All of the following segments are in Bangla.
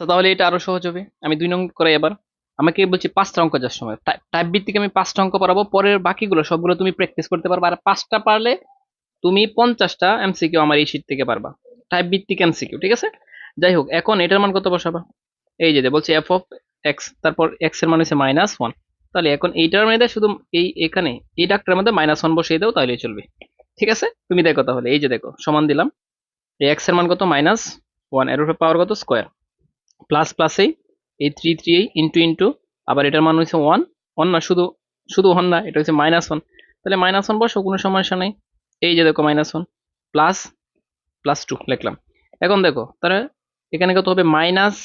তাহলে এটা আরও সহজ হবে। আমি দুই নং করে এবার। আমাকে বলছি পাঁচটা অঙ্ক যার সময়। টাইপ ভিত্তিক আমি পাঁচটা অঙ্ক পড়াবো। পরের বাকিগুলো সবগুলো তুমি প্র্যাকটিস করতে পারবা। আর পাঁচটা পারলে তুমি পঞ্চাশটা এমসিকিউ আমার এই শীট থেকে পারবা। টাইপ ভিত্তিক এমসিকিউ ঠিক আছে? যাই হোক, এখন এটার মান কত বসাবা? এই যে বলছে এফ অফ এক্স তারপর এক্সের মান হচ্ছে মাইনাস ওয়ান তাহলে এখন এইটার মধ্যে শুধু এই এখানে, এই ডাক্তারের মধ্যে মাইনাস ওয়ান বসিয়ে দাও, তাহলেই চলবে। ঠিক আছে? তুমি দেখো তাহলে। এই যে দেখো, সমান দিলাম। এই এক্সের মান কত? মাইনাস ওয়ানের পাওয়ার কত? স্কোয়ার প্লাস প্লাস এই থ্রি থ্রি এই ইন্টু ইন্টু আবার এটার মান হচ্ছে ওয়ান ওয়ান না শুধু শুধু ওয়ান না, এটা হচ্ছে মাইনাস ওয়ান তাহলে মাইনাস ওয়ান বসো, কোনো সমস্যা নেই। এই যে দেখো minus one plus plus two লিখলাম। এখন দেখো, তাহলে এখানে কত হবে? মাইনাস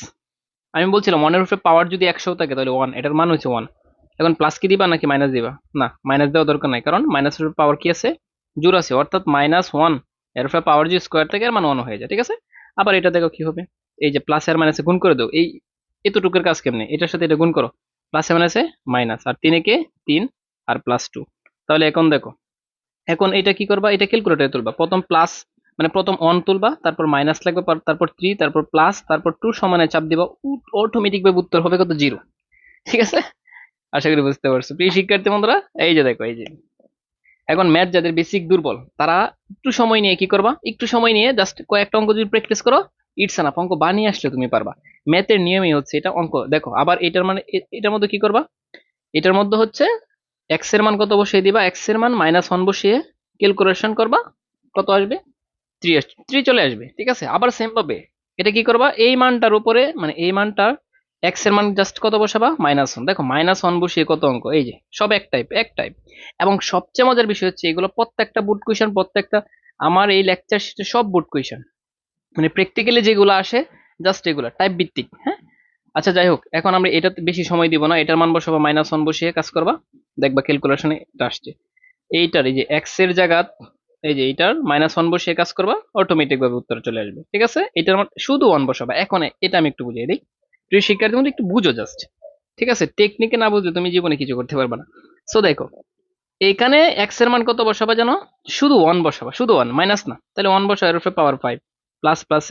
আমি বলছিলাম ওয়ানের উপরে পাওয়ার যদি একশো থাকে, তাহলে ওয়ান এটার মান হচ্ছে ওয়ান এখন প্লাস কি দিবা নাকি মাইনাস দিবা? না মাইনাস দেওয়া দরকার নাই, কারণ মাইনাসের পাওয়ার কি আছে? জোর আছে, অর্থাৎ মাইনাস ওয়ানের উপরে পাওয়ার যদি স্কোয়ার থাকে, এর মান ওয়ান হয়ে যায়, ঠিক আছে? আবার এটা দেখো কি হবে? এই যে প্লাস আর মাইনাসে গুণ করে দাও, এই এতটুকুর কাজ কেমনে? এটার সাথে এটা গুণ করো প্লাস মাইনাসে মাইনাস আর তিনে কে তিন, আর প্লাস টু তাহলে এখন দেখো, এখন এটা কি করবা? এটা ক্যালকুলেটরে তুলবা। প্রথম প্লাস মানে প্রথম অন তুলবা, তারপর মাইনাস লাগবে তারপর থ্রি তারপর প্লাস তারপর টু সমানে চাপ দিবা অটোমেটিক ভাবে উত্তর হবে কত? জিরো ঠিক আছে? আশা করি বুঝতে পারছ। প্রিয় শিক্ষার্থী বন্ধুরা, এই যে দেখো, এই যে। এখন ম্যাথ যাদের বেসিক দুর্বল, তারা একটু সময় নিয়ে কি করবা? একটু সময় নিয়ে জাস্ট কয়েকটা অঙ্ক যদি প্র্যাকটিস করো ইটস আনাফ অঙ্ক বানিয়ে আসলে তুমি পারবা। ম্যাথের নিয়মই হচ্ছে এটা, অঙ্ক। দেখো, আবার এটার মানে এটার মধ্যে কি করবা? এটার মধ্যে হচ্ছে এক্সের মান কত বসিয়ে দিবা? এক্সের মান মাইনাস ওয়ান বসিয়ে ক্যালকুলেশন করবা। কত আসবে? থ্রি থ্রি চলে আসবে, ঠিক আছে? আবার সেম পাবে। এটা কি করবা? এই মানটার উপরে মানে এই মানটার এক্সের মান জাস্ট কত বসাবা? মাইনাস ওয়ান দেখো মাইনাস ওয়ান বসিয়ে কত অঙ্ক? এই যে, সব এক টাইপ এক টাইপ এবং সবচেয়ে মজার বিষয় হচ্ছে, এগুলো প্রত্যেকটা বুট কুইশন প্রত্যেকটা, আমার এই লেকচার শিটে সব বুট কুইশন মানে প্র্যাকটিক্যালি যেগুলো আসে জাস্ট এগুলো টাইপ ভিত্তিক হ্যাঁ? আচ্ছা যাই হোক, এখন আমরা এটাতে বেশি সময় দিব না, এটার মান বসাবো মাইনাস ওয়ান বসিয়ে কাজ করবা, দেখবা ক্যালকুলেশনে এটা আসছে। এইটার, এই যে এক্সের জায়গা, এই যে এইটার মাইনাস ওয়ান বসিয়ে কাজ করবা অটোমেটিক ভাবে উত্তর চলে আসবে, ঠিক আছে? এটার মান, শুধু ওয়ান বসাবা, এখন এটা আমি একটু বুঝিয়ে দিই। প্রিয় শিক্ষার্থী মধ্যে একটু বুঝো জাস্ট ঠিক আছে? টেকনিকে না বুঝলে তুমি জীবনে কিছু করতে পারবে না। সো দেখো এইখানে এক্সের মান কত বসাবা জানো? শুধু ওয়ান বসাবা, শুধু ওয়ান মাইনাস না, তাহলে ওয়ান বসাবা এর উপরে পাওয়ার ফাইভ প্লাস প্লাস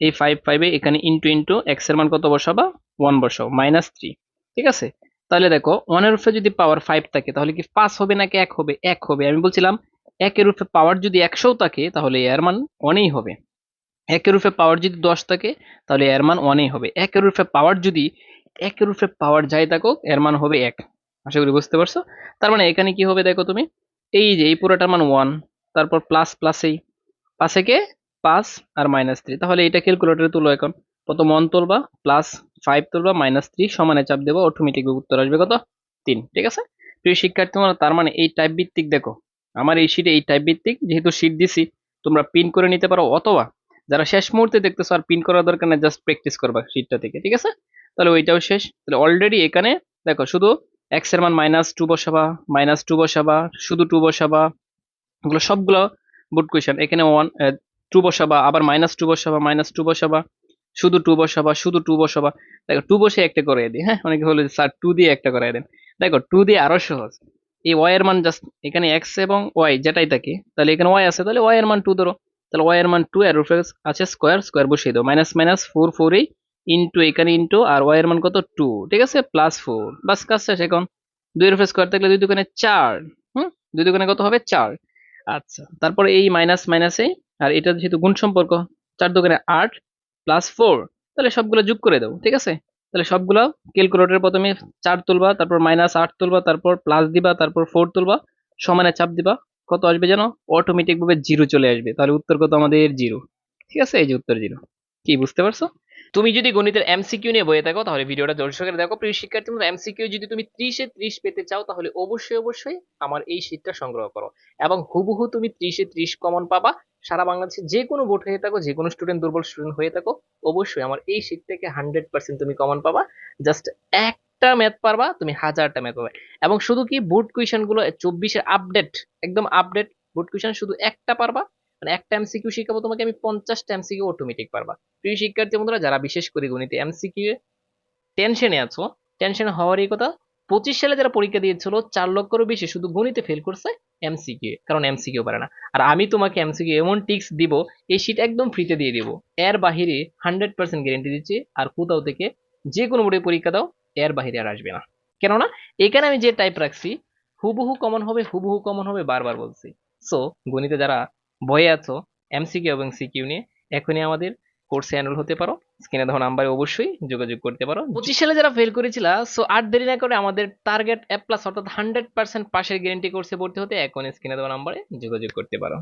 এই ফাইভ ফাইভে এখানে ইন্টু ইন্টু এক্সের মান কত বসাবা? ওয়ান বসাও মাইনাস থ্রি ঠিক আছে? তাহলে দেখো ওয়ানের উপরে যদি পাওয়ার ফাইভ থাকে, তাহলে কি পাঁচ হবে নাকি এক হবে? এক হবে। আমি বলছিলাম একের উপরে পাওয়ার যদি একশো থাকে, তাহলে এর মান ওয়ানেই হবে। একের উপরে পাওয়ার যদি দশ থাকে, তাহলে এর মান ওয়ানেই হবে। একের উপরে পাওয়ার যদি একের উপরে পাওয়ার যাই থাকুক, এর মান হবে এক। আশা করি বুঝতে পারছ? তার মানে এখানে কি হবে দেখো তুমি? এই যে, এই পুরোটার মান ওয়ান তারপর প্লাস প্লাস এই। পাশে কে পাঁচ আর মাইনাস থ্রি তাহলে এটা ক্যালকুলেটরে তুলো এখন। প্রথম ওয়ান তুলবা? প্লাস ফাইভ তুলবা মাইনাস থ্রি সমানে চাপ দেবো অটোমেটিক উত্তর আসবে কত? তিন, ঠিক আছে? প্রিয় শিক্ষার্থী তোমরা তার মানে এই টাইপ ভিত্তিক দেখো, আমার এই শিটে এই টাইপ ভিত্তিক, যেহেতু শিট দিছি, তোমরা পিন করে নিতে পারো, অথবা যারা শেষ মুহূর্তে দেখতেছো আর পিন করার দরকার নেই জাস্ট প্র্যাকটিস করবা শিটটা থেকে, ঠিক আছে? তাহলে ওইটাও শেষ। তাহলে অলরেডি এখানে দেখো, শুধু এক্সের মান মাইনাস টু বসাবা মাইনাস টু বসাবা, শুধু টু বসাবা, এগুলো সবগুলো বুট কোয়েশন এখানে ওয়ান টু বসাবা আবার মাইনাস টু বসাবা মাইনাস টু বসাবা শুধু টু বসাবা শুধু টু বসাবা দেখো টু বসে একটা করে দিই হ্যাঁ? অনেকে হলো স্যার, টু দিয়ে একটা করে দেন। দেখো, টু দিয়ে আরও সহজ। এই ওয়াই এর মান জাস্ট এখানে এক্স এবং ওয়াই যেটাই থাকে, তাহলে এখানে ওয়াই আছে, তাহলে ওয়াই এর মান টু ধরো। তাহলে ওয়াই এর মান টু উপরে আছে স্কোয়ার স্কোয়ার বসিয়ে দাও। মাইনাস মাইনাস ফোর ফোর এই ইন্টু এখানে ইন্টু আর ওয়াই এর মান কত? টু ঠিক আছে? প্লাস ফোর বাস, কাজ শেষ এখন। দুই উপরে স্কোয়ার থাকলে দুই দোকানে চার। হুম? দুই দোকানে কত হবে? চার। আচ্ছা তারপরে এই মাইনাস মাইনাসে আর এটা যেহেতু গুণ সম্পর্ক, চার দোকানে আট প্লাস ফোর তাহলে সবগুলো যোগ করে দাও ঠিক আছে? তাহলে সবগুলো ক্যালকুলেটর প্রথমে চার তুলবা, তারপর মাইনাস আট তুলবা, তারপর প্লাস দিবা, তারপর ফোর তুলবা, সমানে চাপ দিবা। কত আসবে জানো? অটোমেটিক ভাবে জিরো চলে আসবে। তাহলে উত্তর কত আমাদের? জিরো ঠিক আছে? এই যে উত্তর জিরো কি, বুঝতে পারছ? তুমি যদি গণিতের এমসিকিউ নিয়ে বইয়ে থাকো, তাহলে ভিডিওটা দর্শক করে দেখো। প্রিয় শিক্ষার্থী এমসিকিউ যদি তুমি ত্রিশে ত্রিশ পেতে চাও, তাহলে অবশ্যই অবশ্যই আমার এই শীটটা সংগ্রহ করো। এবং হুবহু তুমি ত্রিশে ত্রিশ কমন পাবা। সারা বাংলাদেশে যে কোনো বোর্ড হয়ে থাকো, যে কোনো স্টুডেন্ট দুর্বল স্টুডেন্ট হয়ে থাকো, অবশ্যই আমার এই শীট থেকে হান্ড্রেড পার্সেন্ট তুমি কমন পাবা। জাস্ট একটা ম্যাথ পারবা, তুমি হাজারটা ম্যাথ পাবে। এবং শুধু কি বোর্ড কুইশনগুলো চব্বিশের আপডেট একদম আপডেট বোর্ড কুইশন শুধু একটা পারবা মানে একটা এমসিকিউ শিখাবো তোমাকে, আমি পঞ্চাশটা এমসিকিউ অটোমেটিক পারবা। প্রিয় শিক্ষার্থী বন্ধুরা, যারা বিশেষ করে গণিতে এমসিকিউ টেনশনে আছো টেনশন হওয়ারই কথা, পঁচিশ সালে যারা পরীক্ষা দিয়েছিল, চার লক্ষেরও বেশি শুধু গণিতে ফেল করছে এমসিকিউ কারণ এমসিকিউ পারে না। আর আমি তোমাকে এমসিকিউ এমন টিক্স দিব, এই শীট একদম ফ্রিতে দিয়ে দিব। এর বাহিরে হান্ড্রেড পার্সেন্ট গ্যারেন্টি দিচ্ছি, আর কোথাও থেকে যে কোনো বোর্ডে পরীক্ষা দাও, এর বাহিরে আর আসবে না। কেননা, এখানে আমি যে টাইপ রাখছি, হুবহু কমন হবে, হুবহু কমন হবে, বারবার বলছি। সো গণিতে যারা ভয়ে আছো এমসিকিউ এবং সিকিউ নিয়ে, এখনই আমাদের কোর্সে এনরোল হতে পারো। স্ক্রিনে দেওয়া নাম্বারে অবশ্যই যোগাযোগ করতে পারো। পঁচিশ সালে যারা ফেল করেছিল সো আর দেরি না করে আমাদের টার্গেট অ্যাপ প্লাস অর্থাৎ হান্ড্রেড পার্সেন্ট পাশের গ্যারেন্টি কোর্সে ভর্তি হতে এখন স্ক্রিনে দেওয়া নাম্বারে যোগাযোগ করতে পারো।